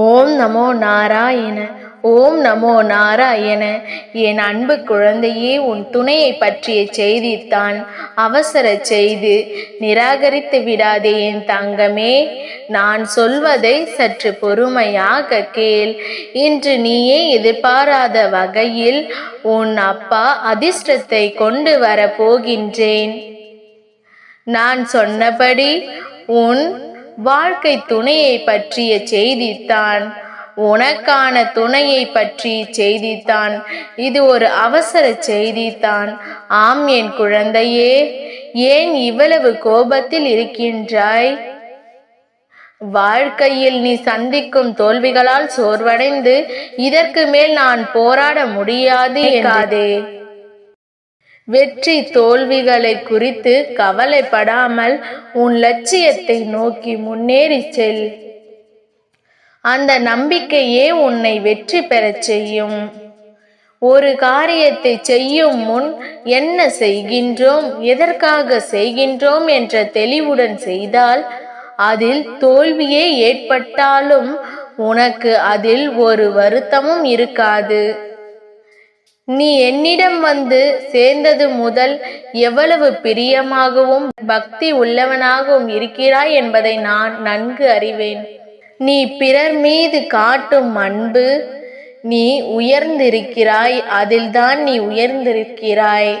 ஓம் நமோ நாராயண ஓம் நமோ நாராயண. என் அன்பு குழந்தையே உன் துணையை பற்றிய செய்தித்தான் அவசர செய்து நிராகரித்து விடாதே என் தங்கமே. நான் சொல்வதை சற்று பொறுமையாக கேள். இன்று நீயே எதிர்பாராத வகையில் உன் அப்பா அதிர்ஷ்டத்தை கொண்டு வர போகின்றேன். நான் சொன்னபடி உன் வாழ்க்கை துணையை பற்றிய செய்தித்தான். உனக்கான துணையை பற்றி செய்தித்தான். இது ஒரு அவசர செய்தித்தான். ஆம் என் குழந்தையே ஏன் இவ்வளவு கோபத்தில் இருக்கின்றாய்? வாழ்க்கையில் நீ சந்திக்கும் தோல்விகளால் சோர்வடைந்து இதற்கு மேல் நான் போராட முடியாது என்றாதே. வெற்றி தோல்விகளை குறித்து கவலைப்படாமல் உன் லட்சியத்தை நோக்கி முன்னேறி செல். அந்த நம்பிக்கையே உன்னை வெற்றி பெறச் செய்யும். ஒரு காரியத்தை செய்யும் முன் என்ன செய்கின்றோம் எதற்காக செய்கின்றோம் என்ற தெளிவுடன் செய்தால் அதில் தோல்வியே ஏற்பட்டாலும் உனக்கு அதில் ஒரு வருத்தமும் இருக்காது. நீ என்னிடம் வந்து சேர்ந்தது முதல் எவ்வளவு பிரியமாகவும் பக்தி உள்ளவனாகவும் இருக்கிறாய் என்பதை நான் நன்கு அறிவேன். நீ பிறர் மீது காட்டும் அன்பு நீ உயர்ந்திருக்கிறாய் அதில்தான் நீ உயர்ந்திருக்கிறாய்.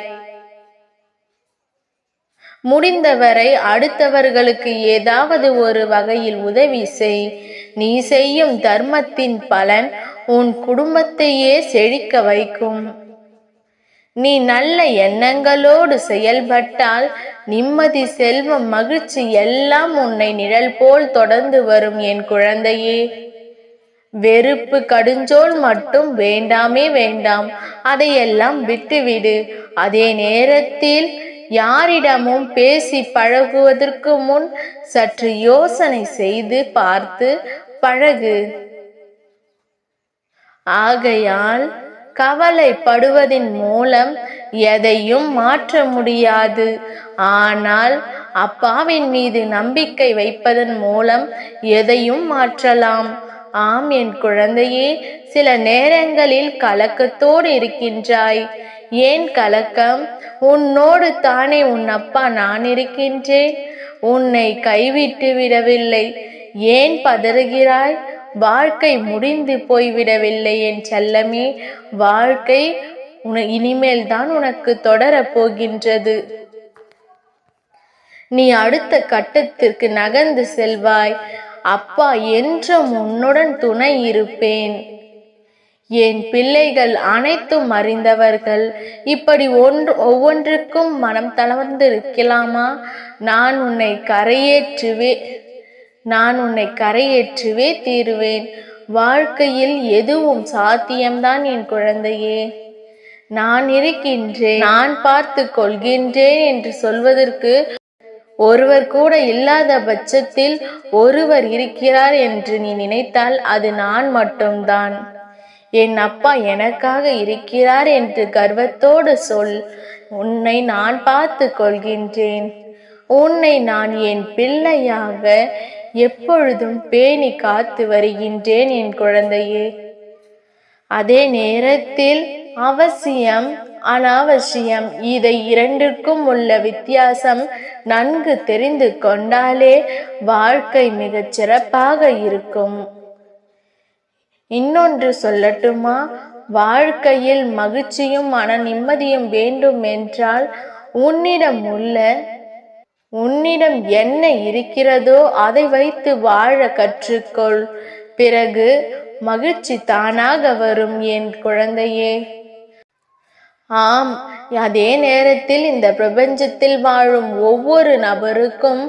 முடிந்தவரை அடுத்தவர்களுக்கு ஏதாவது ஒரு வகையில் உதவி செய். நீ செய்யும் தர்மத்தின் பலன் உன் குடும்பத்தையே செழிக்க வைக்கும். நீ நல்ல எண்ணங்களோடு செயல்பட்டால் நிம்மதி செல்வம் மகிழ்ச்சி எல்லாம் உன்னை நிழல் போல் தொடர்ந்து வரும் என் குழந்தையே. வெறுப்பு கடுஞ்சோல் மட்டும் வேண்டாமே வேண்டாம். அதையெல்லாம் விட்டுவிடு. அதே நேரத்தில் யாரிடமும் பேசி பழகுவதற்கு முன் சற்று யோசனை செய்து பார்த்து பழகு. ஆகையால் கவலைப்படுவதின் மூலம் எதையும் மாற்ற முடியாது. ஆனால் அப்பாவின் மீது நம்பிக்கை வைப்பதன் மூலம் எதையும் மாற்றலாம். ஆம் என் குழந்தையே சில நேரங்களில் கலக்கத்தோடு இருக்கின்றாய். ஏன் கலக்கம்? உன்னோடு தானே உன் அப்பா நான் இருக்கின்றேன். உன்னை கைவிட்டு விடவில்லை. ஏன் பதறுகிறாய்? வாழ்க்கை முடிந்து போய்விடவில்லை என் செல்லமே. வாழ்க்கை உன இனிமேல் தான் உனக்கு தொடரப் போகின்றது. நீ அடுத்த கட்டத்திற்கு நகர்ந்து செல்வாய். அப்பா என்றும் உன்னுடன் துணை இருப்பேன். என் பிள்ளைகள் அனைத்தும் அறிந்தவர்கள். இப்படி ஒன்று ஒவ்வொன்றுக்கும் மனம் தளர்ந்து இருக்கலாமா நான் உன்னை கரையேற்றுவே நான் உன்னை கரையேற்றுவே தீருவேன். வாழ்க்கையில் எதுவும் சாத்தியம்தான் என் குழந்தையே. நான் இருக்கின்றேன். நான் பார்த்து கொள்கின்றேன் என்று சொல்வதற்கு ஒருவர் கூட இல்லாத பட்சத்தில் ஒருவர் இருக்கிறார் என்று நீ நினைத்தால் அது நான் மட்டும்தான். என் அப்பா எனக்காக இருக்கிறார் என்று கர்வத்தோடு சொல். உன்னை நான் பார்த்து கொள்கின்றேன். உன்னை நான் என் பிள்ளையாக எப்பொழுதும் பேணி காத்து வருகின்றேன் என் குழந்தையே. அதே நேரத்தில் அவசியம் அனாவசியம் இதை இரண்டிற்கும் உள்ள வித்தியாசம் நன்கு தெரிந்து கொண்டாலே வாழ்க்கை மிகச் சிறப்பாக இருக்கும். இன்னொன்று சொல்லட்டுமா? வாழ்க்கையில் மகிழ்ச்சியும் மன நிம்மதியும் வேண்டும் என்றால் உன்னிடம் உள்ள உன்னிடம் என்ன இருக்கிறதோ அதை வைத்து வாழ கற்றுக்கொள். பிறகு மகிழ்ச்சி தானாக வரும் என் குழந்தையே. ஆம் அதே நேரத்தில் இந்த பிரபஞ்சத்தில் வாழும் ஒவ்வொரு நபருக்கும்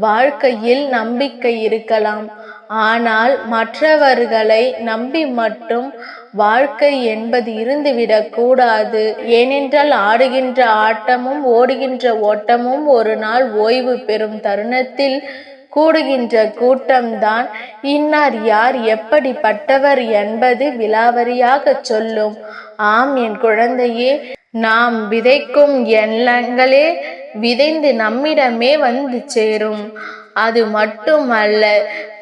வாழ்க்கையில் நம்பிக்கை இருக்கலாம். ஆனால் மற்றவர்களை நம்பி மட்டும் வாழ்க்கை என்பது இருந்துவிடக் கூடாது. ஏனென்றால் ஆடுகின்ற ஆட்டமும் ஓடுகின்ற ஓட்டமும் ஒரு நாள் ஓய்வு பெறும் தருணத்தில் கூடுகின்ற கூட்டம்தான். இன்னார் யார் எப்படிப்பட்டவர் என்பது விலாவரியாக சொல்லும். ஆம் என் குழந்தையே நாம் விதைக்கும் எண்ணங்களே விதைந்து நம்மிடமே வந்து சேரும். அது மட்டுமல்ல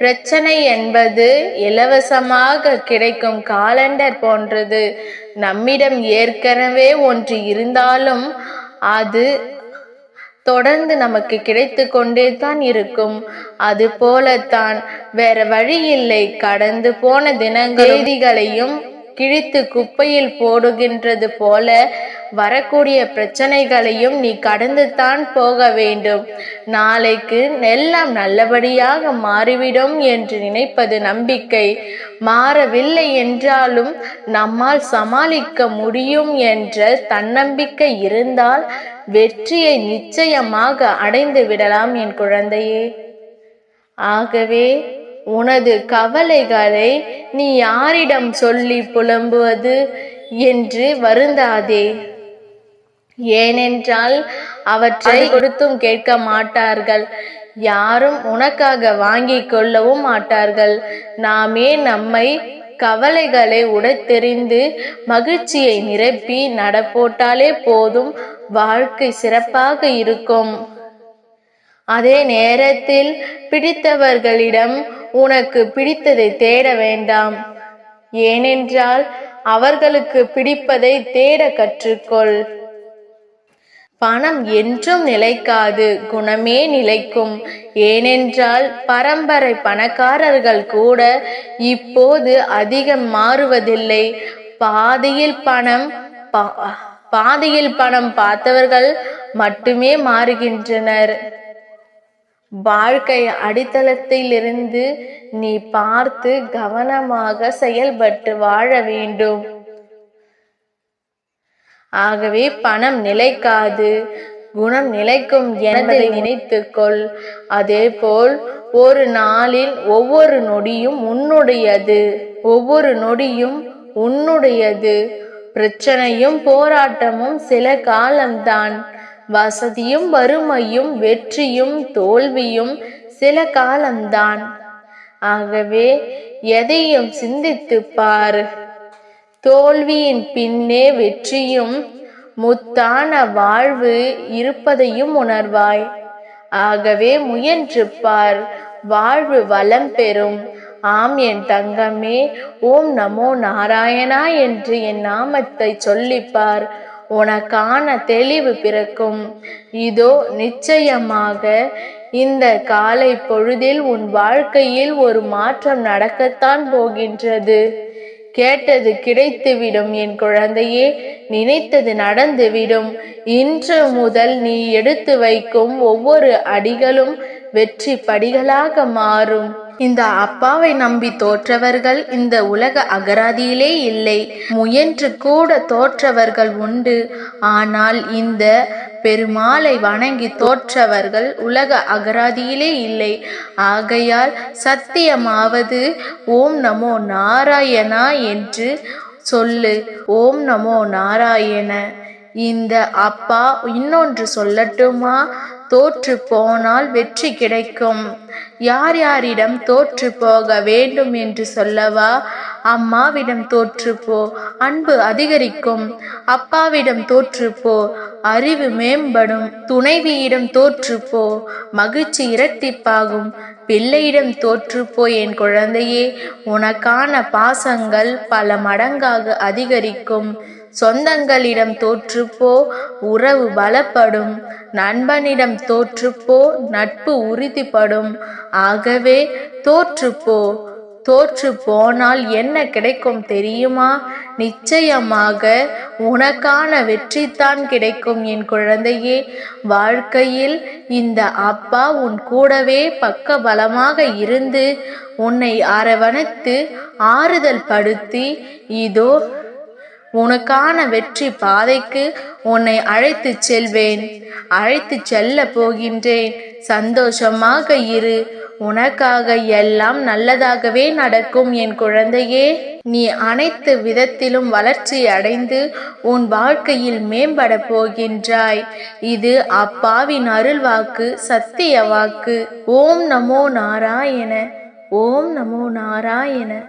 பிரச்சனை என்பது இலவசமாக கிடைக்கும் காலண்டர் போன்றது. நம்மிடம் ஏற்கனவே ஒன்று இருந்தாலும் அது தொடர்ந்து நமக்கு கிடைத்து கொண்டே தான் இருக்கும். அது போலத்தான் வேற வழி இல்லை. கடந்து போன தினங்கள் செய்திகளையும் கிழித்து குப்பையில் போடுகின்றது போல வரக்கூடிய பிரச்சனைகளையும் நீ கடந்து தான் போக வேண்டும். நாளைக்கு எல்லாம் நல்லபடியாக மாறிவிடும் என்று நினைப்பது நம்பிக்கை. மாறவில்லை என்றாலும் நம்மால் சமாளிக்க முடியும் என்ற தன்னம்பிக்கை இருந்தால் வெற்றியை நிச்சயமாக அடைந்து விடலாம் என் குழந்தையே. ஆகவே உனது கவலைகளை நீ யாரிடம் சொல்லி புலம்புவது என்று வருந்தாதே. ஏனென்றால் அவற்றை கொடுத்தும் கேட்க மாட்டார்கள். யாரும் உனக்காக வாங்கிக் கொள்ளவும் மாட்டார்கள். நாமே நம்மை கவலைகளை உடைத்தெறிந்து மகிழ்ச்சியை நிரப்பி நடப்போட்டாலே போதும் வாழ்க்கை சிறப்பாக இருக்கும். அதே நேரத்தில் பிடித்தவர்களிடம் உனக்கு பிடித்ததை தேட வேண்டாம். ஏனென்றால் அவர்களுக்கு பிடிப்பதை தேட கற்றுக்கொள். பணம் என்றும் நிலைக்காது குணமே நிலைக்கும். ஏனென்றால் பரம்பரை பணக்காரர்கள் கூட இப்போது அதிகம் மாறுவதில்லை. பாதியில் பணம் பாதியில் பணம் பார்த்தவர்கள் மட்டுமே மாறுகின்றனர். வாழ்க்கை அடித்தளத்திலிருந்து நீ பார்த்து கவனமாக செயல்பட்டு வாழ வேண்டும். ஆகவே பணம் நிலைக்காது குணம் நிலைக்கும் என்பதை நினைத்துக்கொள். அதேபோல் ஒரு நாளில் ஒவ்வொரு நொடியும் உன்னுடையது ஒவ்வொரு நொடியும் உன்னுடையது. பிரச்சனையும் போராட்டமும் சில காலம்தான். வசதியும் வறுமையும் வெற்றியும் தோல்வியும் சில காலம்தான். ஆகவே எதையும் சிந்தித்து பார். தோல்வியின் பின்னே வெற்றியும் முத்தான வாழ்வு இருப்பதையும் உணர்வாய். ஆகவே முயன்று பார் வாழ்வு வளம் பெறும். ஆம் என் தங்கமே ஓம் நமோ நாராயணா என்று என் நாமத்தை சொல்லிப்பார் உனக்கான தெளிவு பிறக்கும். இதோ நிச்சயமாக இந்த காலை பொழுதில் உன் வாழ்க்கையில் ஒரு மாற்றம் நடக்கத்தான் போகின்றது. கேட்டது கிடைத்துவிடும் என் குழந்தையே நினைத்தது நடந்துவிடும். இன்று முதல் நீ எடுத்து வைக்கும் ஒவ்வொரு அடிகளும் வெற்றி படிகளாக மாறும். இந்த அப்பாவை நம்பி தோற்றவர்கள் இந்த உலக அகராதியிலே இல்லை. முயன்று கூட தோற்றவர்கள் உண்டு. ஆனால் இந்த பெருமாளை வணங்கி தோற்றவர்கள் உலக அகராதியிலே இல்லை. ஆகையால் சத்தியமாவது ஓம் நமோ நாராயணா என்று சொல்லு. ஓம் நமோ நாராயண. இந்த அப்பா இன்னொன்று சொல்லட்டுமா? தோற்று போனால் வெற்றி கிடைக்கும். யார் யாரிடம் தோற்று போக வேண்டும் என்று சொல்லவா? அம்மாவிடம் தோற்றுப்போ அன்பு அதிகரிக்கும். அப்பாவிடம் தோற்றுப்போ அறிவு மேம்படும். துணைவியிடம் தோற்றுப்போ மகிழ்ச்சி இரட்டிப்பாகும். பிள்ளையிடம் தோற்றுப்போ என் குழந்தையே உனக்கான பாசங்கள் பல மடங்காக அதிகரிக்கும். சொந்தங்களிடம் தோற்றுப்போ உறவு பலப்படும். நண்பனிடம் தோற்றுப்போ நட்பு உறுதிப்படும். ஆகவே தோற்றுப்போ தோற்று போனால் என்ன கிடைக்கும் தெரியுமா? நிச்சயமாக உனக்கான வெற்றித்தான் கிடைக்கும் என் குழந்தையே. வாழ்க்கையில் இந்த அப்பா உன் கூடவே பக்க பலமாக இருந்து உன்னை அரவணைத்து ஆறுதல் படுத்தி இதோ உனக்கான வெற்றி பாதைக்கு உன்னை அழைத்துச் செல்வேன். அழைத்துச் செல்ல போகின்றேன். சந்தோஷமாக இரு. உனக்காக எல்லாம் நல்லதாகவே நடக்கும் என் குழந்தையே. நீ அனைத்து விதத்திலும் வளர்ச்சி அடைந்து உன் வாழ்க்கையில் மேம்பட போகின்றாய். இது அப்பாவின் அருள் வாக்கு சத்திய வாக்கு. ஓம் நமோ நாராயண. ஓம் நமோ நாராயண.